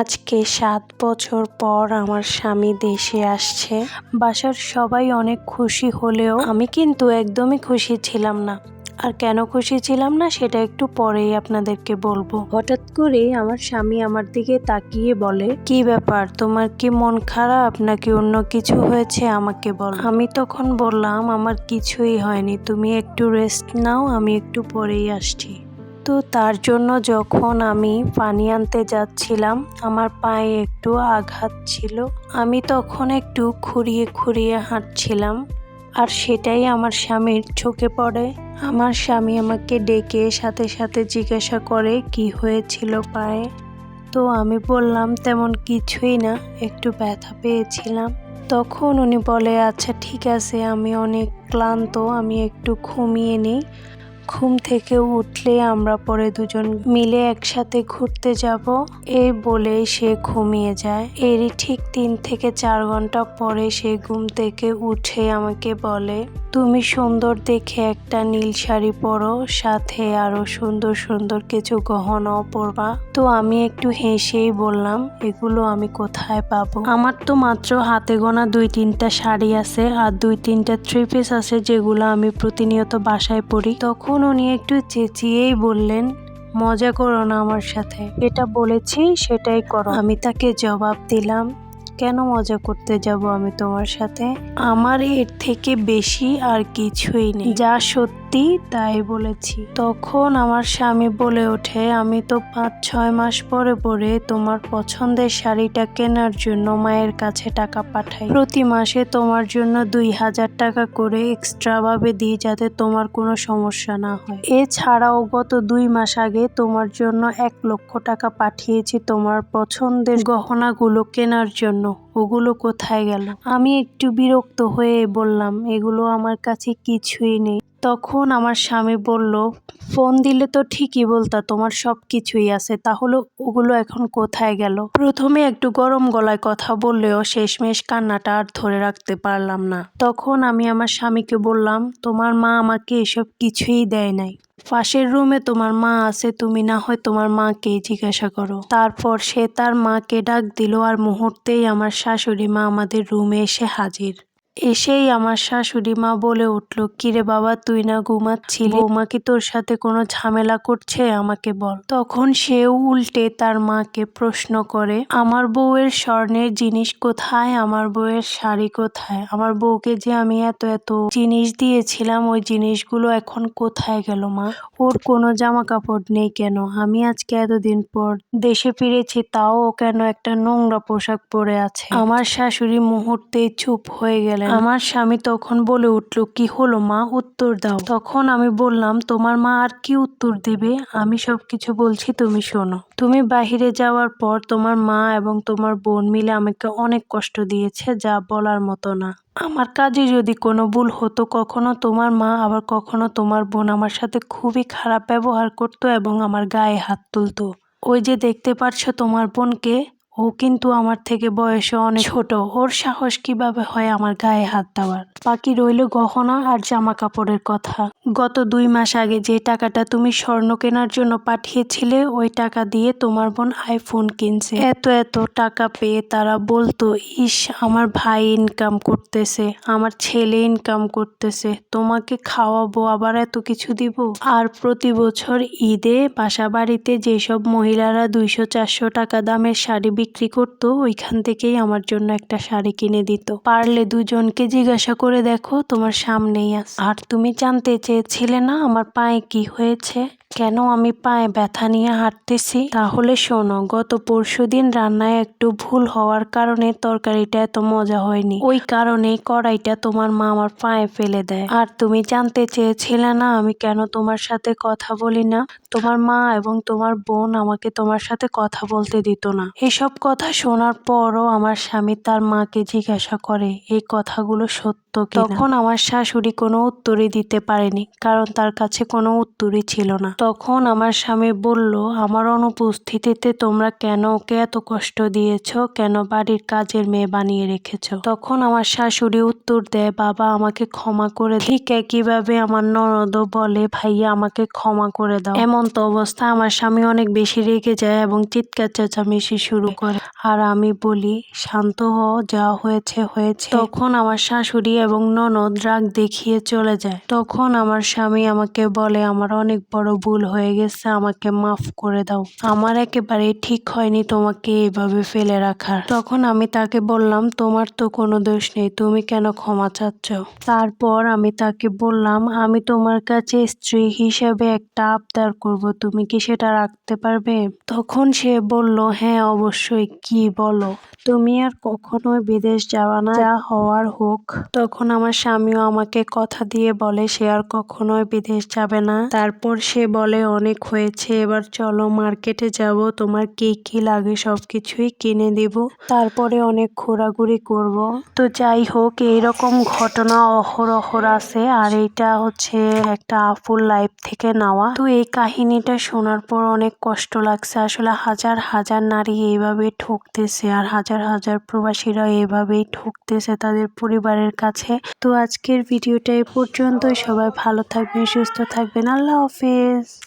আজকে সাত বছর পর আমার স্বামী দেশে আসছে। বাসার সবাই অনেক খুশি হলেও আমি কিন্তু একদমই খুশি ছিলাম না। আর কেন খুশি ছিলাম না সেটা একটু পরেই আপনাদেরকে বলব। হঠাৎ করে আমার স্বামী আমার দিকে তাকিয়ে বলে, কি ব্যাপার? তোমার কি মন খারাপ নাকি অন্য কিছু হয়েছে? আমাকে বল। আমি তখন বললাম, আমার কিছুই হয়নি। তুমি একটু রেস্ট নাও, আমি একটু পরেই আসছি। তো তার জন্য যখন আমি পানি আনতে যাচ্ছিলাম, আমার পায়ে একটু আঘাত ছিল। আমি তখন একটু খুঁড়িয়ে খুঁড়িয়ে হাঁটছিলাম আর সেটাই আমার স্বামীর চোখে পড়ে। আমার স্বামী আমাকে ডেকে সাথে সাথে জিজ্ঞাসা করে, কি হয়েছিল পায়ে? তো আমি বললাম, তেমন কিছুই না, একটু ব্যথা পেয়েছিলাম। তখন উনি বলে আচ্ছা ঠিক আছে, আমি অনেক ক্লান্ত, আমি একটু ঘুমিয়ে নিই। ঘুম থেকে উঠলে আমরা পরে দুজন মিলে একসাথে ঘুরতে যাব। এই বলে সে ঘুমিয়ে যায়। এরই ঠিক তিন থেকে চার ঘণ্টা পরে সে ঘুম থেকে উঠে আমাকে বলে, তুমি সুন্দর দেখে একটা নীল শাড়ি পরো, সাথে আরও সুন্দর সুন্দর কিছু গহনাও পরবা। তো আমি একটু হেসেই বললাম, এগুলো আমি কোথায় পাবো? আমার তো মাত্র হাতে গোনা দুই তিনটা শাড়ি আছে, আর দুই তিনটা থ্রি পিস আছে যেগুলো আমি প্রতিনিয়ত বাসায় পরি। তখন উনি একটু চেঁচিয়েই বললেন, মজা করো না আমার সাথে। এটা বলেছি, সেটাই করো। আমি তাকে জবাব দিলাম, কেন মজা করতে যাব আমি তোমার সাথে? আমার এর থেকে বেশি আর কিছুই নেই। যা সত্যি তাই বলেছি। তখন আমার স্বামী বলে ওঠে, আমি তো পাঁচ, ছয় মাস পরে পরে তোমার পছন্দের শাড়িটা কেনার জন্য মায়ের কাছে টাকা পাঠাই। প্রতি মাসে তোমার জন্য দুই হাজার টাকা করে এক্সট্রা ভাবে দিই যাতে তোমার কোনো সমস্যা না হয়। এছাড়াও গত দুই মাস আগে তোমার জন্য এক লক্ষ টাকা পাঠিয়েছি তোমার পছন্দের গহনাগুলো কেনার জন্য। ওগুলো কোথায় গেল? আমি একটু বিরক্ত হয়ে বললাম, এগুলো আমার কাছে কিছুই নেই। তখন আমার স্বামী বলল, ফোন দিলে তো ঠিকই বলতা, তোমার সব কিছুই আছে, তাহলে ওগুলো এখন কোথায় গেল? প্রথমে একটু গরম গলায় কথা বললেও শেষমেশ কান্নাটা আর ধরে রাখতে পারলাম না। তখন আমি আমার স্বামীকে বললাম, তোমার মা আমাকে এসব কিছুই দেয় নাই। পাশের রুমে তোমার মা আছে, তুমি না হয় তোমার মাকে জিজ্ঞাসা করো। তারপর সে তার মাকে ডাক দিল, আর মুহূর্তেই আমার শাশুড়ি মা আমাদের রুমে এসে হাজির। এসেই আমার শাশুড়ি মা বলে উঠল, কিরে বাবা, তুই না ঘুমাচ্ছিলি? বৌমা কি তোর সাথে কোনো ঝামেলা করছে? আমাকে বল। তখন সেও উল্টে তার মাকে প্রশ্ন করে, আমার বউয়ের স্বর্ণের জিনিস কোথায়? আমার বউয়ের শাড়ি কোথায়? আমার বউকে যে আমি এত এত জিনিস দিয়েছিলাম, ওই জিনিসগুলো এখন কোথায় গেল মা? ওর কোনো জামা কাপড় নেই কেন? আমি আজকে এতদিন পর দেশে ফিরেছি, তাও কেন একটা নোংরা পোশাক পরে আছে? আমার শাশুড়ি মুহূর্তে চুপ হয়ে গেলেন। আমার স্বামী তখন বলে উঠল, কি হলো মা? উত্তর দাও। তখন আমি বললাম, তোমার মা আর কি উত্তর দেবে? আমি সব কিছু বলছি, তুমি শোনো। তুমি বাহিরে যাওয়ার পর তোমার মা এবং তোমার বোন মিলে আমাকে অনেক কষ্ট দিয়েছে, যা বলার মতো না। আমার কাজে যদি কোনো ভুল হতো, কখনো তোমার মা আবার কখনো তোমার বোন আমার সাথে খুবই খারাপ ব্যবহার করতো এবং আমার গায়ে হাত তুলতো। ওই যে দেখতে পাচ্ছ তোমার বোনকে ও কিন্তু আমার থেকে বয়সে অনেক ছোট। ওর সাহস কীভাবে হয় আমার গায়ে হাত দেওয়ার? বাকি রইল গহনা আর জামা কাপড়ের কথা। গত দুই মাস আগে যে টাকাটা তুমি স্বর্ণ কেনার জন্য পাঠিয়েছিলে, ওই টাকা দিয়ে তোমার বোন আইফোন কিনছে। এত এত টাকা পেয়ে তারা বলতো, ইস, আমার ভাই ইনকাম করতেছে, আমার ছেলে ইনকাম করতেছে, তোমাকে খাওয়াবো, আবার এত কিছু দিব? আর প্রতি বছর ঈদে বাসা বাড়িতে যেসব মহিলারা দুইশো চারশো টাকা দামের শাড়ি বিক্রি করতো, ওইখান থেকেই আমার জন্য একটা শাড়ি কিনে দিত। পারলে দুজনকে জিজ্ঞাসা করে দেখো, তোমার সামনেই আছে। আর তুমি জানতে চেয়েছিলে না আমার পায়ে কি হয়েছে? কেন আমি পায়ে ব্যথা নিয়ে হাঁটতেছি? তাহলে শোনো, গত পরশু দিন রান্নায় একটু ভুল হওয়ার কারণে তরকারিটা এত মজা হয়নি। ওই কারণে কড়াইটা তোমার মা আমার পায়ে ফেলে দেয়। আর তুমি জানতে চেয়েছিলে না আমি কেন তোমার সাথে কথা বলি না? তোমার মা এবং তোমার বোন আমাকে তোমার সাথে কথা বলতে দিত না। এসব কথা শোনার পরও আমার স্বামী তার মাকে জিজ্ঞাসা করে, এই কথাগুলো সত্য তখন আমার শাশুড়ি কোনো উত্তরই দিতে পারেনি, কারণ তার কাছে কোনো উত্তরই ছিল না। তখন আমার স্বামী বলল, আমার অনুপস্থিতিতে তোমরা কেন ওকে এত কষ্ট দিয়েছ? কেন বাড়ির কাজের মেয়ে বানিয়ে রেখেছো? তখন আমার শাশুড়ি উত্তর দেয়, বাবা, আমাকে ক্ষমা করে। ঠিক একইভাবে আমার ননদও বলে, ভাইয়া, আমাকে ক্ষমা করে দাও। এমন তো অবস্থা আমার স্বামী অনেক বেশি রেগে যায় এবং চিৎকার চেঁচামেচি শুরু করে। আর আমি বলি, শান্ত হও, যা হয়েছে হয়েছে। তখন আমার শাশুড়ি এবং ননদ রাগ দেখিয়ে চলে যায়। তখন আমার স্বামী আমাকে বলে, আমার অনেক বড় ভুল হয়ে গেছে, আমাকে মাফ করে দাও। আমার একেবারে ঠিক হয়নি তোমাকে এভাবে ফেলে রাখার। তখন আমি তাকে বললাম, তোমার তো কোনো দোষ নেই, তুমি কেন ক্ষমা চাচ্ছ? তারপর আমি তাকে বললাম, আমি তোমার কাছে স্ত্রী হিসেবে একটা আবদার করব, তুমি কি সেটা রাখতে পারবে? তখন সে বলল হ্যাঁ অবশ্যই। কি বলো? তুমি আর কখনোই বিদেশ যাওয়া না। যা হওয়ার হোক। তখন আমার স্বামীও আমাকে কথা দিয়ে বলে, সে আর কখনোই বিদেশ যাবে না। তারপর সে বলে, অনেক হয়েছে, এবার চলো মার্কেটে যাব। তোমার কি কি লাগে সবকিছুই কিনে দিব। তারপরে অনেক ঘোরাঘুরি করব। তো যাই হোক, এইরকম ঘটনা অহরহর আছে। আর এইটা হচ্ছে একটা ফুল লাইফ থেকে নেওয়া। তো এই কাহিনীটা শোনার পর অনেক কষ্ট লাগছে। আসলে হাজার হাজার নারী এইভাবে ঠকতেছে আর হাজার হাজার প্রবাসীরা এভাবেই ঠকতেছে তাদের পরিবারের কাছে। তো আজকের ভিডিওটা এ পর্যন্তই। সবাই ভালো থাকবেন, সুস্থ থাকবেন। আল্লাহ হাফেজ।